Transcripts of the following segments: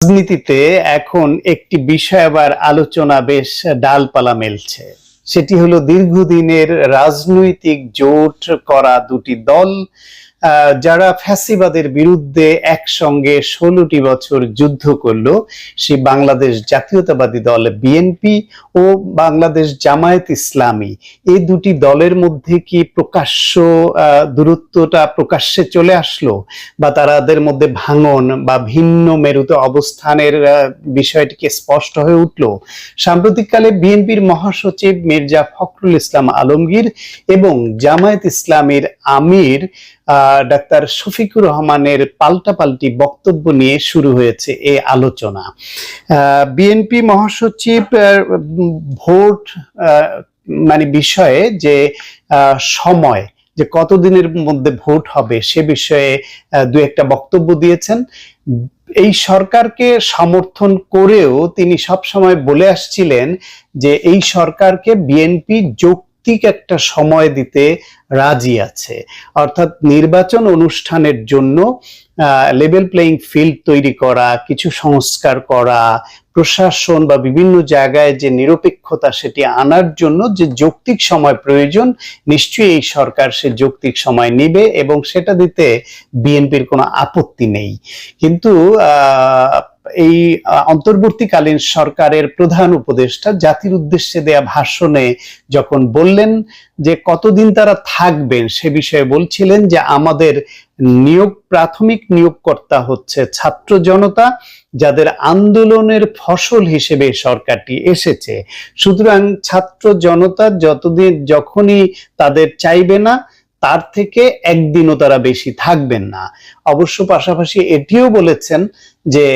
রাজনীতিতে এখন একটি বিষয় আবার আলোচনা বেশ ডালপালা মেলছে। সেটি হলো দীর্ঘদিনের রাজনৈতিক জোট করা দুটি দল যারা ফ্যাসিবাদের বিরুদ্ধে একসঙ্গে ষোলোটি বছর যুদ্ধ করল সে বাংলাদেশ জাতীয়তাবাদী দল বিএনপি ও বাংলাদেশ জামায়াত ইসলামী এই দুটি দলের মধ্যে কি প্রকাশ্য দূরত্বটা প্রকাশ্যে চলে আসলো বা তাদের মধ্যে ভাঙন বা ভিন্ন মেরুতে অবস্থানের বিষয়টিকে স্পষ্ট হয়ে উঠল? সাম্প্রতিককালে বিএনপির মহাসচিব মির্জা ফখরুল ইসলাম আলমগীর এবং জামায়াত ইসলামীর আমির আহ, ডাক্তার শফিকুর রহমানের পাল্টাপাল্টি বক্তব্য নিয়ে শুরু হয়েছে এই আলোচনা। বিএনপি মহাসচিব ভোট মানে বিষয়ে যে সময়, যে কতদিনের মধ্যে ভোট হবে সে বিষয়ে দু একটা বক্তব্য দিয়েছেন। এই সরকারকে সমর্থন করেও তিনি সব সময় বলে আসছিলেন যে, এই সরকারকে বিএনপি যৌক্তিক একটা সময় দিতে রাজি আছে। অর্থাৎ নির্বাচন অনুষ্ঠানের জন্য লেভেল প্লেইং ফিল্ড তৈরি করা, কিছু সংস্কার করা, প্রশাসন বা বিভিন্ন জায়গায় যে নিরপেক্ষতা সেটি আনার জন্য যে যৌক্তিক সময় প্রয়োজন, নিশ্চয়ই এই সরকার সে যৌক্তিক সময় নেবে এবং সেটা দিতে বিএনপির কোনো আপত্তি নেই। কিন্তু এই অন্তর্বর্তীকালীন সরকারের প্রধান উপদেষ্টা জাতির উদ্দেশ্যে দেয়া ভাষণে যখন বললেন যে কতদিন তারা থাকবেন সে বিষয়ে বলছিলেন যে আমাদের নিয়োগ, প্রাথমিক নিয়োগকর্তা হচ্ছে ছাত্র জনতা যাদের আন্দোলনের ফসল হিসেবে সরকারটি এসেছে। সুতরাং ছাত্র জনতা যতদিন, যখনই তাদের চাইবে না, তার থেকে একদিনও তারা বেশি থাকবেন না। অবশ্য পাশাপাশি এটিও বলেছেন যে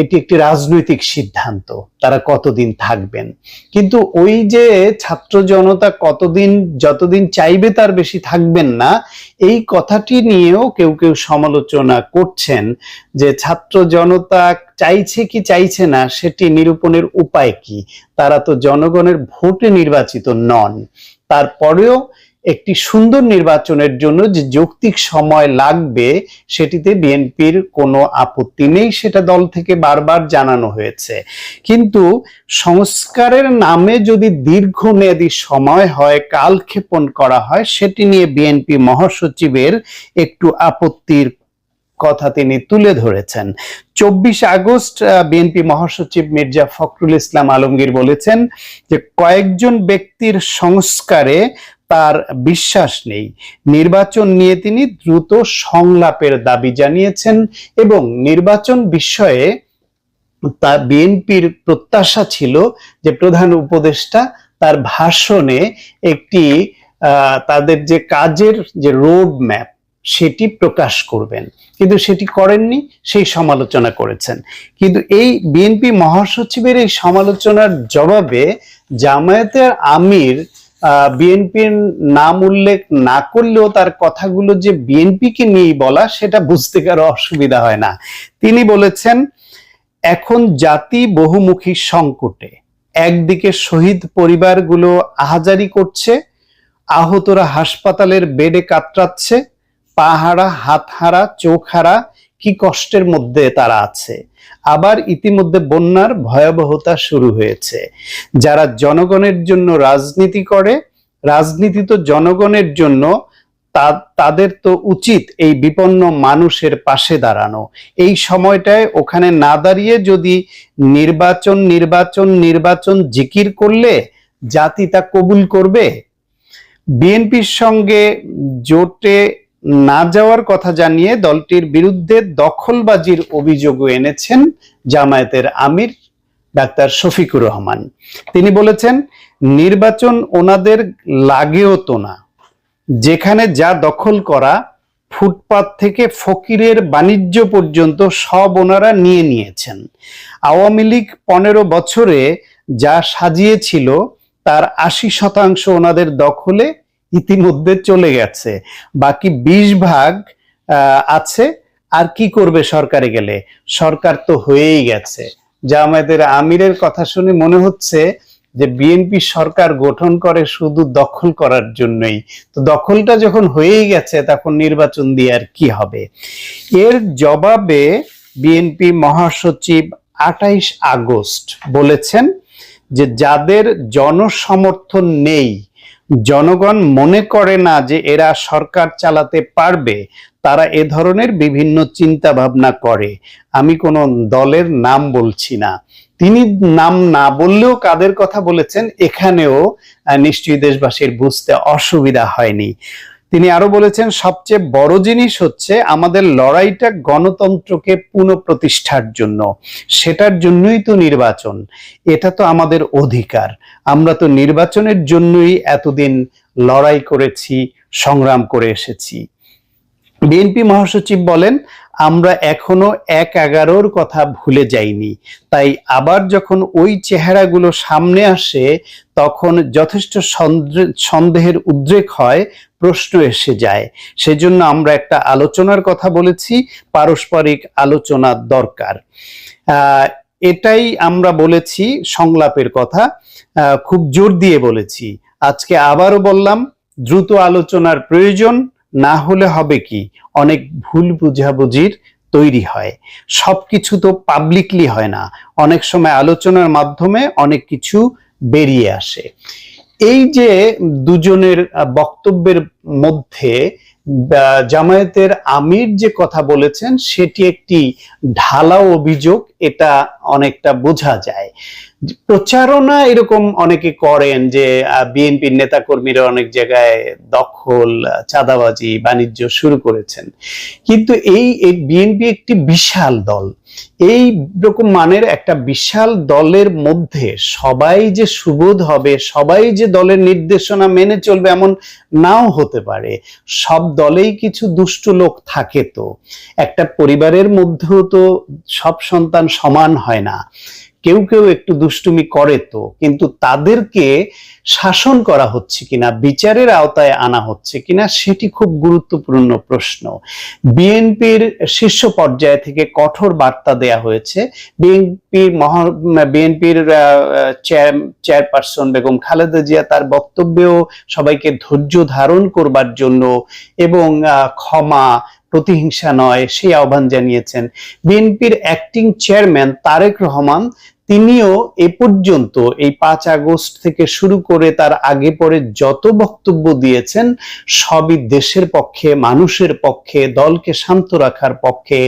এটি একটি রাজনৈতিক সিদ্ধান্ত। তারা কতদিন থাকবেন? কিন্তু ওই যে ছাত্র জনতা কতদিন, যতদিন চাইবে তার বেশি থাকবেন না, এই কথাটি নিয়েও কেউ কেউ সমালোচনা করছেন যে ছাত্র জনতা চাইছে কি চাইছে না, সেটি নিরূপণের উপায় কি? তারা তো জনগণের ভোটে নির্বাচিত নন। তারপরেও একটি সুন্দর নির্বাচনের জন্য যে যৌক্তিক সময় লাগবে, সেটিতে বিএনপির কোনো আপত্তি নেই, সেটা দল থেকে বারবার জানানো হয়েছে। কিন্তু সংস্কারের নামে যদি দীর্ঘমেয়াদী সময় হয়, কালক্ষেপণ করা হয়, সেটি নিয়ে বিএনপি মহাসচিবের একটু আপত্তির কথা তিনি তুলে ধরেছেন। চব্বিশ আগস্ট বিএনপি মহাসচিব মির্জা ফখরুল ইসলাম আলমগীর বলেছেন যে কয়েকজন ব্যক্তির সংস্কারে তার বিশ্বাস নেই। নির্বাচন নিয়ে তিনি দ্রুত সংলাপের দাবি জানিয়েছেন এবং নির্বাচন বিষয়ে তা বিএনপির প্রত্যাশা ছিল যে প্রধান উপদেষ্টা তার ভাষণে একটি তাদের যে কাজের যে রোড ম্যাপ সেটি প্রকাশ করবেন। কিন্তু সেটি করেননি, সেই সমালোচনা করেছেন। কিন্তু এই বিএনপি মহাসচিবের এই সমালোচনার জবাবে জামায়াতের আমির বিএনপির নাম উল্লেখ না করলেও তার কথাগুলো যে বিএনপিকে নিয়ে বলা, সেটা বুঝতে কারও অসুবিধা হয় না। তিনি বলেছেন, এখন জাতি বহুমুখী সংকটে। একদিকে শহীদ পরিবারগুলো আহাজারি করছে, আহতরা হাসপাতালের বেডে কাতরাচ্ছে, পাহারা, হাতহারা, চোখহারা, কি কষ্টের মধ্যে তারা আছে। আবার ইতিমধ্যে বন্যার ভয়াবহতা শুরু হয়েছে। যারা জনগণের জন্য রাজনীতি করে, রাজনীতি তো জনগণের জন্য তাদের তো উচিত এই বিপন্ন মানুষের পাশে দাঁড়ানো। এই সময়টায় ওখানে না দাঁড়িয়ে যদি নির্বাচন নির্বাচন নির্বাচন জিকির করলে জাতি তা কবুল করবে? বিএনপির সঙ্গে জোটে না যাওয়ার কথা জানিয়ে দলটির বিরুদ্ধে দখলবাজির অভিযোগও এনেছেন জামায়াতের আমির ডাক্তার শফিকুর রহমান। তিনি বলেছেন, নির্বাচন ওনাদের লাগেও তো না। যেখানে যা দখল করা, ফুটপাত থেকে ফকিরের বাণিজ্য পর্যন্ত সব ওনারা নিয়ে নিয়েছেন। আওয়ামী লীগ পনেরো বছরে যা সাজিয়েছিল, তার আশি শতাংশ ওনাদের দখলে ইতিমধ্যে চলে গেছে। বাকি বিশ ভাগ আছে। আর কি করবে সরকারে গেলে? সরকার তো হয়েই গেছে। যা আমাদের আমিরের কথা শুনে মনে হচ্ছে যে বিএনপি সরকার গঠন করে শুধু দখল করার জন্যই। তো দখলটা যখন হয়েই গেছে, তখন নির্বাচন দিয়ে আর কি হবে? এর জবাবে বিএনপি মহাসচিব আটাইশ আগস্ট বলেছেন যে যাদের জনসমর্থন নেই জনগণ মনে করে না যে এরা সরকার চালাতে পারবে, তারা এ ধরনের বিভিন্ন চিন্তা ভাবনা করে। আমি কোনো দলের নাম বলছি না। তিনি নাম না বললেও কাদের কথা বলেছেন, এখানেও নিশ্চয়ই দেশবাসীর বুঝতে অসুবিধা হয়নি। তিনি আরও বলেছেন, সবচেয়ে বড় জিনিস হচ্ছে আমাদের লড়াইটা গণতন্ত্রকে পুনঃপ্রতিষ্ঠার জন্য। সেটার জন্যই তো নির্বাচন। এটা তো আমাদের অধিকার। আমরা তো নির্বাচনের জন্যই এতদিন লড়াই করেছি, সংগ্রাম করে এসেছি। বিএনপি মহাসচিব বলেন, আমরা এখনও এক এগারোর কথা ভুলে যাইনি। তাই আবার যখন ওই চেহারাগুলো সামনে আসে, তখন যথেষ্ট সন্দেহের উদ্রেক হয় প্রশ্ন এসে যায়। সেজন্য আমরা একটা আলোচনার কথা বলেছি, পারস্পরিক আলোচনার দরকার। এটাই আমরা বলেছি সংলাপের কথা। খুব জোর দিয়ে বলেছি। আজকে আবারও বললাম, দ্রুত আলোচনার প্রয়োজন, না হলে হবে কি? অনেক ভুল বুঝাবুঝির তৈরি হয়। সবকিছু তো পাবলিকলি হয় না। অনেক সময় আলোচনার মাধ্যমে অনেক কিছু বেরিয়ে আসে। এই যে দুজনের বক্তব্যের মধ্যে জামায়াতের আমির যে কথা বলেছেন, সেটি একটি ঢালাও অভিযোগ, এটা অনেকটা বোঝা যায়। প্রচারণা এরকম অনেকে করেন যে বিএনপির নেতাকর্মীরা অনেক জায়গায় দখল চাঁদাবাজি, বাণিজ্য শুরু করেছেন। কিন্তু এই বিএনপি একটি বিশাল দল। এই রকম মানের একটা বিশাল দলের মধ্যে সবাই যে সুবোধ হবে, সবাই যে দলের নির্দেশনা মেনে চলবে এমন নাও হতে পারে। সব দলেই কিছু দুষ্ট লোক থাকে তো। একটা পরিবারের মধ্যেও তো সব সন্তান সমান হয় না। কেউ কেউ একটু দুষ্টুমি করে তো, কিন্তু তাদেরকে শাসন করা হচ্ছে কিনা, বিচারের আওতায় আনা হচ্ছে কিনা, সেটি খুব গুরুত্বপূর্ণ প্রশ্ন। বিএনপির শীর্ষ পর্যায় থেকে কঠোর বার্তা দেয়া হয়েছে। বিএনপির মহা, বিএনপির চেয়ারপারসন বেগম খালেদা জিয়া তার বক্তব্যেও সবাইকে ধৈর্য ধারণ করবার জন্য এবং ক্ষমা, প্রতিহিংসা নয়, সেই আহ্বান জানিয়েছেন। বিএনপির অ্যাক্টিং চেয়ারম্যান তারেক রহমান তিনিও এ পর্যন্ত এই পাঁচ আগস্ট থেকে শুরু করে তার আগে পরে যত বক্তব্য দিয়েছেন, সবই দেশের পক্ষে, মানুষের পক্ষে, দলকে শান্ত রাখার পক্ষে,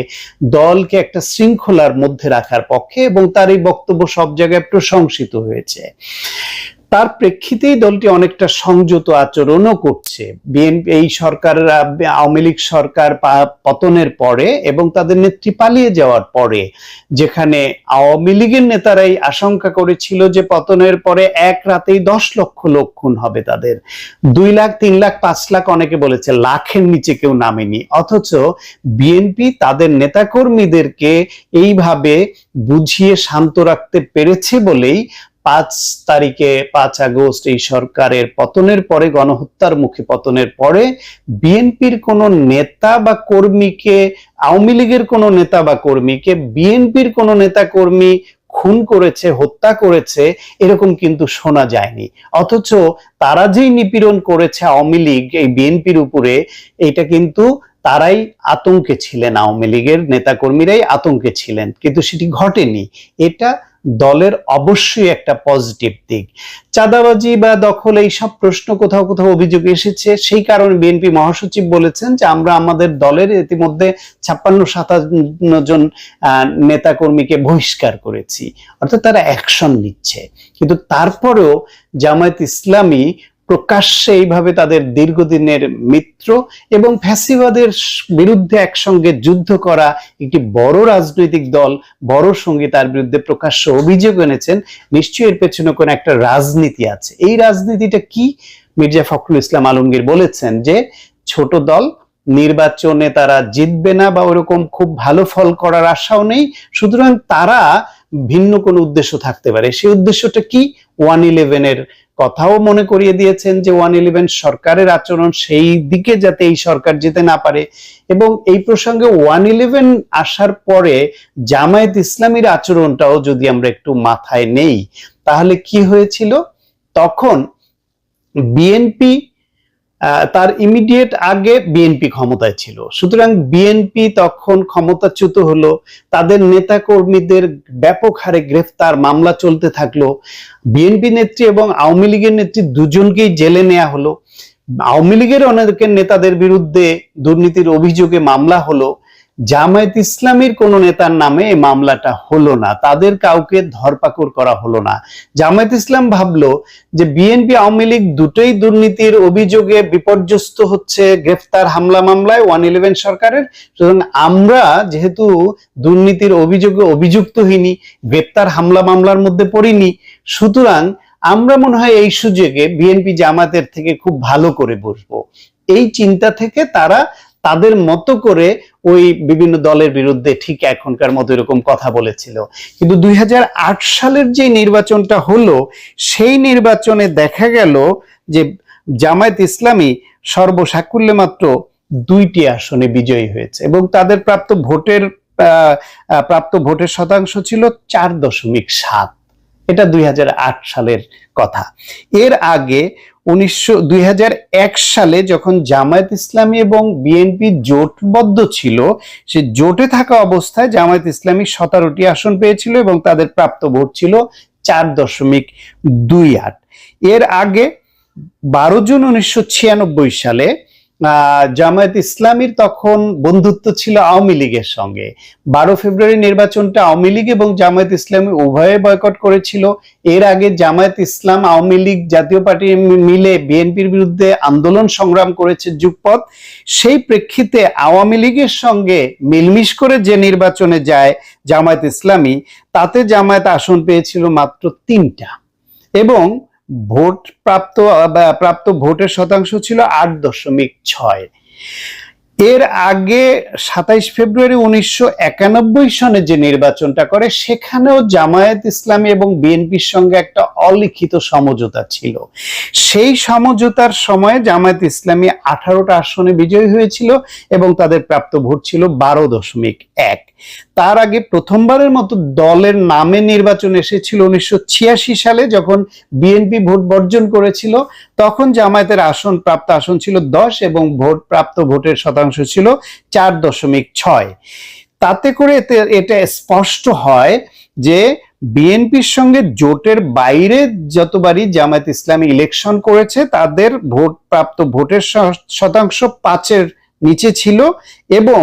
দলকে একটা শৃঙ্খলার মধ্যে রাখার পক্ষে এবং তার এই বক্তব্য সব জায়গায় প্রশংসিত হয়েছে। তার প্রেক্ষিতেই দলটি অনেকটা সংযত আচরণও করছে। বিএনপি, এই সরকার আওয়ামী লীগ সরকার পতনের পরে এবং তাদের নেত্রী পালিয়ে যাওয়ার পরে, যেখানে আওয়ামী লীগের নেতারাই আশঙ্কা করেছিল যে পতনের পরে এক রাতেই দশ লক্ষ লোক খুন হবে তাদের। দুই লাখ, তিন লাখ, পাঁচ লাখ অনেকে বলেছে লাখের নিচে কেউ নামেনি। অথচ বিএনপি তাদের নেতাকর্মীদেরকে এইভাবে বুঝিয়ে শান্ত রাখতে পেরেছে বলেই পাঁচ তারিখে পাঁচ আগস্ট এই সরকারের পতনের পরে, গণহত্যার মুখে পতনের পরে, বিএনপির কোন নেতা বা কর্মীকে, আওয়ামী লীগের কোন নেতা বা কর্মীকে, বিএনপির কোন নেতা কর্মী খুন করেছে, হত্যা করেছে, এরকম কিন্তু শোনা যায়নি। অথচ তারা যেই নিপীড়ন করেছে আওয়ামী লীগ, এই বিএনপির উপরে এটা কিন্তু তারাই আতঙ্কে ছিলেন, আওয়ামী লীগের নেতাকর্মীরাই আতঙ্কে ছিলেন। কিন্তু সেটি ঘটেনি। এটা দলের অবশ্যই একটা পজিটিভ দিক। চাঁদাবাজি বা দখল এই সব প্রশ্ন কোথাও কোথাও অভিযোগ এসেছে। সেই কারণে বিএনপি মহাসচিব বলেছেন যে আমরা আমাদের দলের ইতিমধ্যে ছাপ্পান্ন সাতান্ন জন আহ, নেতাকর্মীকে বহিষ্কার করেছি। অর্থাৎ তারা অ্যাকশন নিচ্ছে। কিন্তু তারপরেও জামায়াত ইসলামী প্রকাশ্যে এইভাবে তাদের দীর্ঘদিনের মিত্র এবং ফ্যাসিবাদের বিরুদ্ধে একসঙ্গে যুদ্ধ করা একটি বড় রাজনৈতিক দল, বড় সঙ্গী তার বিরুদ্ধে প্রকাশ্য অভিযোগ এনেছেন। নিশ্চয়ই এর পেছনে কোনো একটা রাজনীতি আছে। এই রাজনীতিটা কি? মির্জা ফখরুল ইসলাম আলমগীর বলেছেন যে, ছোট দল, নির্বাচনে তারা জিতবে না বা ওরকম খুব ভালো ফল করার আশাও নেই। সুতরাং তারা ভিন্ন কোনো উদ্দেশ্য থাকতে পারে। সেই উদ্দেশ্যটা কি? ওয়ান ইলেভেনের কথাও মনে করিয়ে দিয়েছেন যে ওয়ান ইলেভেন সরকারের আচরণ সেই দিকে যাতে এই সরকার যেতে না পারে। এবং এই প্রসঙ্গে ওয়ান ইলেভেন আসার পরে জামায়াত ইসলামীর আচরণটাও যদি আমরা একটু মাথায় নেই, তাহলে কি হয়েছিল? তখন বিএনপি তার ইমিডিয়েট আগে বিএনপি ক্ষমতায় ছিল। সুতরাং বিএনপি তখন ক্ষমতাচ্যুত হলো, তাদের নেতাকর্মীদের ব্যাপক হারে গ্রেফতার, মামলা চলতে থাকল। বিএনপি নেত্রী এবং আওয়ামী লীগের নেত্রী দুজনকেই জেলে নেওয়া হলো। আওয়ামী লীগের অনেকের নেতাদের বিরুদ্ধে দুর্নীতির অভিযোগে মামলা হলো। জামায়াত ইসলামীর কোন নেতার নামে এই মামলাটা হলো না, তাদের কাউকে ধরপাকড় করা হলো না। জামায়াত ইসলাম ভাবলো যে বিএনপি আওয়ামী লীগ দুটোই দুর্নীতির অভিযোগে বিপর্যস্ত হচ্ছে, গ্রেফতার হামলা মামলায় ওয়ান ইলেভেন সরকারের। সুতরাং আমরা যেহেতু দুর্নীতির অভিযোগে অভিযুক্ত হইনি গ্রেপ্তার হামলা মামলার মধ্যে পড়িনি, সুতরাং আমরা মনে হয় এই সুযোগে বিএনপি জামাতের থেকে খুব ভালো করে বসবো। এই চিন্তা থেকে তারা তাদের মতো করে ওই বিভিন্ন দলের বিরুদ্ধে ঠিক এখনকার মতো এরকম কথা বলেছিল। কিন্তু দুই সালের যে নির্বাচনটা হলো, সেই নির্বাচনে দেখা গেল যে জামায়াত ইসলামী সর্বসাকুল্যে মাত্র দুইটি আসনে বিজয়ী হয়েছে এবং তাদের প্রাপ্ত ভোটের প্রাপ্ত ভোটের শতাংশ ছিল চার দশমিক সাত। এটা দুই হাজার আট সালের কথা। এর আগে উনিশশো দুই সালে যখন জামায়াত ইসলামী এবং বিএনপি জোটবদ্ধ ছিল, সে জোটে থাকা অবস্থায় জামায়াত ইসলামী সতেরোটি আসন পেয়েছিল এবং তাদের প্রাপ্ত ভোট ছিল চার দশমিক দুই আট। এর আগে বারো জুন উনিশশো ছিয়ানব্বই সালে জামায়াত ইসলামীর তখন বন্ধুত্ব ছিল আওয়ামী লীগের সঙ্গে। বারো ফেব্রুয়ারি নির্বাচনটা আওয়ামী লীগ এবং জামায়াত ইসলামী উভয়ে বয়কট করেছিল। এর আগে জামায়াত ইসলাম, আওয়ামী লীগ জাতীয় পার্টি মিলে বিএনপির বিরুদ্ধে আন্দোলন সংগ্রাম করেছে যুগপথ সেই প্রেক্ষিতে আওয়ামী লীগের সঙ্গে মিলমিশ করে যে নির্বাচনে যায় জামায়াত ইসলামী, তাতে জামায়াত আসন পেয়েছিল মাত্র তিনটা। এবং ভোট প্রাপ্ত প্রাপ্ত ভোটের শতাংশ ছিল আট দশমিক ছয়। এর আগে সাতাইশ ফেব্রুয়ারি উনিশশো একানব্বই সনে যে নির্বাচনটা করে, সেখানেও জামায়াত ইসলামী এবং বিএনপির সঙ্গে একটা অলিখিত সমঝোতা ছিল। সেই সমঝোতার সময় জামায়াত ইসলামী আঠারোটা আসনে বিজয়ী হয়েছিল এবং তাদের প্রাপ্ত ভোট ছিল বারো দশমিক এক। তার আগে প্রথমবারের মতো দলের নামে নির্বাচন এসেছিল উনিশশো ছিয়াশি সালে যখন বিএনপি ভোট বর্জন করেছিল, তখন জামায়াতের আসন প্রাপ্ত আসন ছিল দশ এবং ভোট প্রাপ্ত ভোটের শতাংশ ছিল চার দশমিক ছয়। তাতে করে এতে, এটা স্পষ্ট হয় যে বিএনপির সঙ্গে জোটের বাইরে যতবারই জামায়াত ইসলামী ইলেকশন করেছে, তাদের ভোট প্রাপ্ত ভোটের শতাংশ পাঁচের নিচে ছিল এবং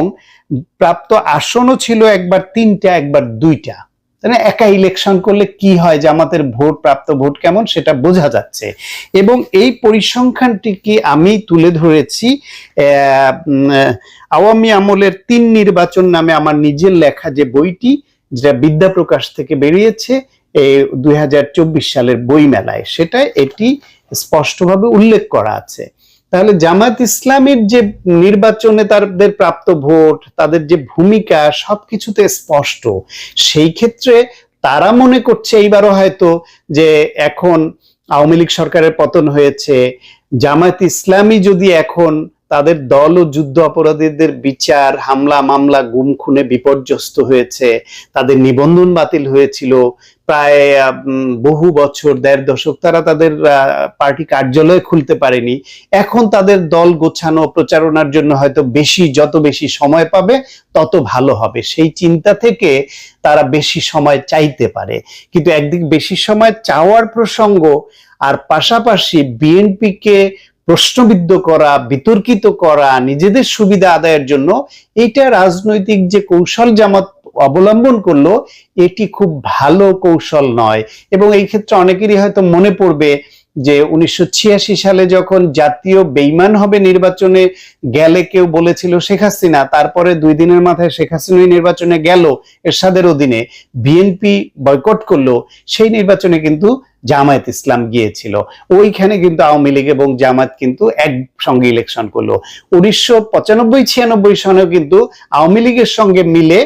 প্রাপ্ত আসনও ছিল একবার তিনটা, একবার দুইটা। মানে একা ইলেকশন করলে কি হয়? জামাতের ভোট, প্রাপ্ত ভোট কেমন? সেটা বোঝা যাচ্ছে। এবং এই পরিসংখ্যানটিকে আমি তুলে ধরেছি আওয়ামী আমলের তিন নির্বাচন নামে আমার নিজের লেখা যে বইটি, যেটা বিদ্যা প্রকাশ থেকে বেরিয়েছে দুই সালের বই মেলায় সেটাই এটি স্পষ্টভাবে উল্লেখ করা আছে। তাহলে জামাত ইসলামের যে নির্বাচনে তাদের প্রাপ্ত ভোট, তাদের যে ভূমিকা, সবকিছুতে স্পষ্ট। সেই ক্ষেত্রে তারা মনে করছে এইবারও হয়তো যে এখন আওয়ামী লীগ সরকারের পতন হয়েছে। জামায়াত ইসলামী যদি এখন তাদের দল ও যুদ্ধ অপরাধীদের বিচার, হামলা, মামলা, গুম, খুনে বিপর্যস্ত হয়েছে, তাদের নিবন্ধন বাতিল হয়েছিল। প্রায় বহু বছর, দেড় দশক তারা তাদের পার্টি কার্যালয় খুলতে পারেনি। এখন তাদের দল গোছানো প্রচারণার জন্য হয়তো বেশি, যত বেশি সময় পাবে, তত ভালো হবে। সেই চিন্তা থেকে তারা বেশি সময় চাইতে পারে। কিন্তু একদিক বেশি সময় চাওয়ার প্রসঙ্গ, আর পাশাপাশি বিএনপিকে প্রশ্নবিদ্ধ করা, বিতর্কিত করা, নিজেদের সুবিধা আদায়ের জন্য এটা রাজনৈতিক যে কৌশল জামাত অবলম্বন করল, এটি খুব ভালো কৌশল নয়। এবং এই ক্ষেত্রে অনেকেরই হয়তো মনে পড়বে যে উনিশশো ছিয়াশি সালে যখন জাতীয় বেইমান হবে নির্বাচনে গেলে কেউ বলেছিল শেখ হাসিনা, তারপরে দুই দিনের মাথায় শেখ হাসিনা নির্বাচনে গেল এরশাদের অধীনে বিএনপি বয়কট করল, সেই নির্বাচনে কিন্তু জামায়াত ইসলাম গিয়েছিল। ওইখানে কিন্তু আওয়ামী লীগ এবং জামায়াত কিন্তু একসঙ্গে ইলেকশন করল। উনিশশো পঁচানব্বই ছিয়ানব্বই সনেও কিন্তু আওয়ামী লীগের সঙ্গে মিলে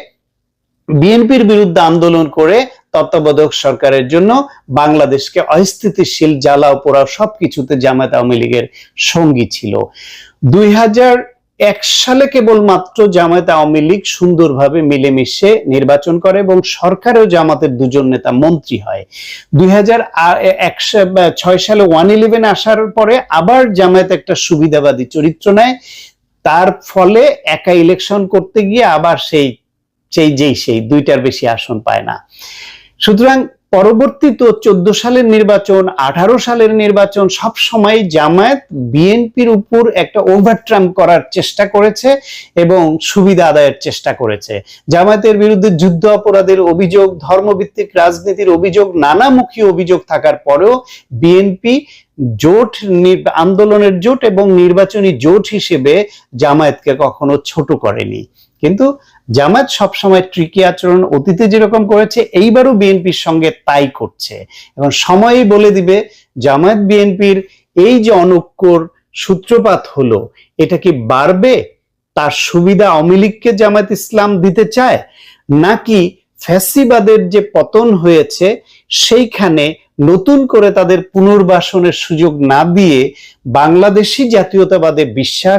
বিএনপির বিরুদ্ধে আন্দোলন করে তত্ত্বাবধায়ক সরকারের জন্য বাংলাদেশকে অস্থিতিশীল, জ্বালাও পোড়াও সবকিছুতে জামায়াত আওয়ামী লীগের সঙ্গী ছিল। দুই এক সালে কেবলমাত্র জামায়াত আওয়ামী লীগ সুন্দরভাবে মিলেমিশে নির্বাচন করে এবং সরকারেও জামাতের দুজন নেতা মন্ত্রী হয়। দুই ছয় সালে ওয়ান ইলেভেন আসার পরে আবার জামায়াত একটা সুবিধাবাদী চরিত্র নেয়। তার ফলে একা ইলেকশন করতে গিয়ে আবার সেই সেই যেই সেই, দুইটার বেশি আসন পায় না। সুতরাং পরবর্তী তো চোদ্দ সালের নির্বাচন, আঠারো সালের নির্বাচন, সব সময় জামায়াত বিএনপির উপর একটা ওভারট্রাম করার চেষ্টা করেছে এবং সুবিধা আদায়ের চেষ্টা করেছে। জামায়াতের বিরুদ্ধে যুদ্ধ অপরাধের অভিযোগ, ধর্মভিত্তিক রাজনীতির অভিযোগ, নানামুখী অভিযোগ থাকার পরেও বিএনপি জোট আন্দোলনের জোট এবং নির্বাচনী জোট হিসেবে জামায়াতকে কখনো ছোট করেনি। কিন্তু জামায়াত সবসময় ট্রিকি আচরণ অতীতে যেরকম করেছে, এইবারও বিএনপির সঙ্গে তাই করছে। এবং সময়ই বলে দিবে, জামায়াত বিএনপির এই যে অনৈক্যর সূত্রপাত হলো, এটা কি বাড়বে? তার সুবিধা আওয়ামী লীগকে জামায়াত ইসলাম দিতে চায়? নাকি ফ্যাসিবাদের যে পতন হয়েছে, সেইখানে নতুন করে তাদের পুনর্বাসনের সুযোগ না দিয়ে বাংলাদেশি জাতীয়তাবাদে বিশ্বাস